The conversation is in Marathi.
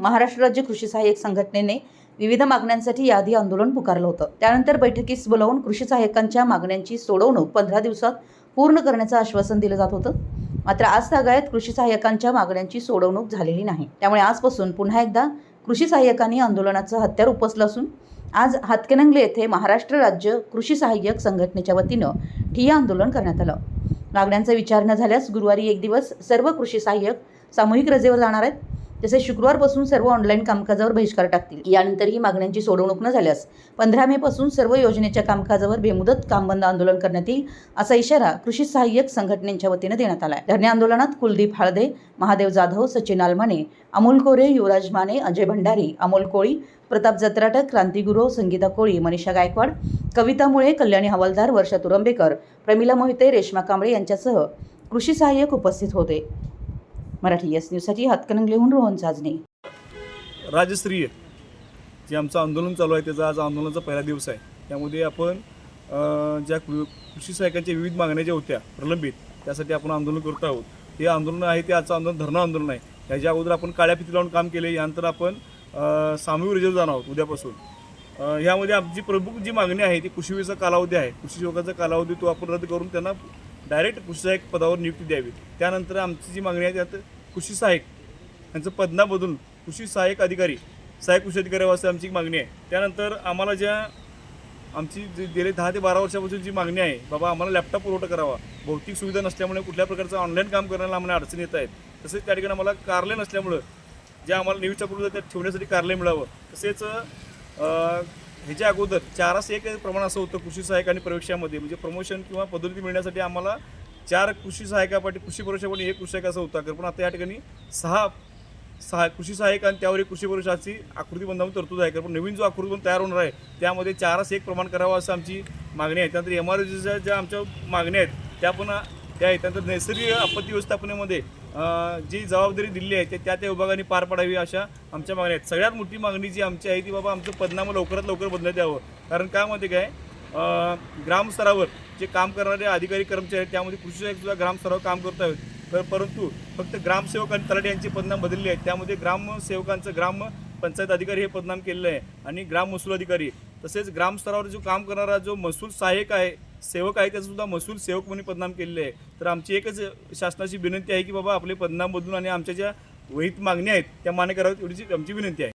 महाराष्ट्र राज्य कृषी सहाय्यक संघटनेने विविध मागण्यांसाठी यादी आंदोलन पुकारलं होतं. त्यानंतर बैठकीस बोलावून कृषी सहाय्यकांच्या मागण्यांची सोडवणूक पंधरा दिवसात पूर्ण करण्याचं आश्वासन दिलं जात होतं. मात्र आज तागायत कृषी सहाय्यकांच्या मागण्यांची सोडवणूक झालेली नाही. त्यामुळे आजपासून पुन्हा एकदा कृषी सहाय्यकांनी आंदोलनाचं हत्यार उपसलं असून आज हातकेनंगले येथे महाराष्ट्र राज्य कृषी सहाय्यक संघटनेच्या वतीनं ठिय्या आंदोलन करण्यात आलं. मागण्यांचा विचार न झाल्यास गुरुवारी एक दिवस सर्व कृषी सहाय्यक सामूहिक रजेवर जाणार आहेत. तसेच शुक्रवारपासून सर्व ऑनलाईन कामकाजावर बहिष्कार टाकतील. यानंतर ही मागण्यांची सोडवणूक न झाल्यास पंधरा मे पासून सर्व योजनेच्या कामकाजावर बेमुदत काम बंद आंदोलन करण्यात येईल असा इशारा कृषी सहाय्यक संघटनेच्या वतीनं देण्यात आला आहे धरणे आंदोलनात कुलदीप हळदे महादेव जाधव सचिन आलमाने अमोल कोरे युवराज माने अजय भंडारी अमोल कोळी प्रताप जत्राटक क्रांतिगुरू संगीता कोळी मनीषा गायकवाड कविता मुळे कल्याणी हवालदार वर्षा तुरंबेकर प्रमिला मोहिते रेश्मा कांबळे यांच्यासह कृषी सहाय्यक उपस्थित होते. मराठी एस न्यूजसाठी हातकणंगलेहून रोहन साजने राज्यस्तरीय जे आमचं आंदोलन चालू आहे त्याचा आज आंदोलनाचा पहिला दिवस आहे. त्यामध्ये आपण ज्या कृषी सहायकांच्या विविध मागण्या ज्या होत्या प्रलंबित त्यासाठी आपण आंदोलन करत आहोत. हे आंदोलन आहे ते आजचं आंदोलन धरणं आंदोलन आहे. त्याच्या अगोदर आपण काळ्या फिती लावून काम केले यानंतर आपण सामूहिक रिझर्व जाणार आहोत उद्यापासून. ह्यामध्ये आमची प्रमुख जी मागणी आहे ती कृषीवीचा कालावधी आहे. कृषी सेवकाचा कालावधी तो आपण रद्द करून त्यांना डायरेक्ट कृषी सहाय्यक पदावर नियुक्ती द्यावी. त्यानंतर आमची जी मागणी आहे त्यात कृषी सहाय्यक यांचं पदना बदलून कृषी सहाय्यक अधिकारी सहाय्यक कृषी अधिकारी असं आमची एक मागणी आहे. त्यानंतर आम्हाला ज्या आमची जे गेले दहा ते बारा वर्षापासून जी मागणी आहे बाबा आम्हाला लॅपटॉप पुरवठा करावा. भौतिक सुविधा नसल्यामुळे कुठल्या प्रकारचं ऑनलाईन काम करण्याला आम्हाला अडचणी येत आहेत. तसेच त्या ठिकाणी आम्हाला कार्यालय नसल्यामुळं ज्या आम्हाला निविष्ठा पुरवठा त्या ठेवण्यासाठी कार्यालय मिळावं. तसेच ह्याच्या अगोदर चारास एक प्रमाण असं होतं कृषी सहाय्यक आणि प्रवेशामध्ये म्हणजे प्रमोशन किंवा पदोन्नती मिळण्यासाठी आम्हाला चार कृषी सहाय्यापाठी कृषी प्रवेशापाठी एक कृषी असं होता. तर पण आता या ठिकाणी सहा सहा कृषी सहाय्यक आणि त्यावर एक कृषी प्रवेशाची आकृती बंधावून तरतूद आहे. कारण नवीन जो आकृती बंद तयार होणार आहे त्यामध्ये चारास एक प्रमाण करावं असं आमची मागणी आहे. त्यानंतर एम आर ज्या आमच्या मागण्या आहेत त्या पण त्या आहेत. त्यानंतर नैसर्गिक आपत्ती व्यवस्थापनेमध्ये जी जबाबदारी दिली आहे ते त्या त्या विभागाने पार पाडावी अशा आमच्या मागण्या आहेत. सगळ्यात मोठी मागणी जी आमची आहे ती बाबा आमचं पदनामं लवकरात लवकर बदलण्यात यावं. कारण काय माहिती काय ग्रामस्तरावर जे काम करणारे अधिकारी कर्मचारी आहेत त्यामध्ये कृषी सहाय्यक सुद्धा ग्रामस्तरावर काम करत आहेत. तर परंतु फक्त ग्रामसेवक आणि तलाठी यांची पदनाम बदलली आहेत. त्यामध्ये ग्रामसेवकांचं ग्राम पंचायत अधिकारी हे पदनाम केलेलं आहे आणि ग्राम महसूल अधिकारी. तसेच ग्रामस्तरावर जो काम करणारा जो महसूल सहाय्यक आहे सेवक आहे त्याचं सुद्धा महसूल सेवक म्हणून पदनाम केलेले आहे. तर आमची एकच शासनाची विनंती आहे की बाबा आपले पदनाम बदलून आणि आमच्या ज्या वहीत मागण्या आहेत त्या मान्य कराव्यात एवढीची आमची विनंती आहे.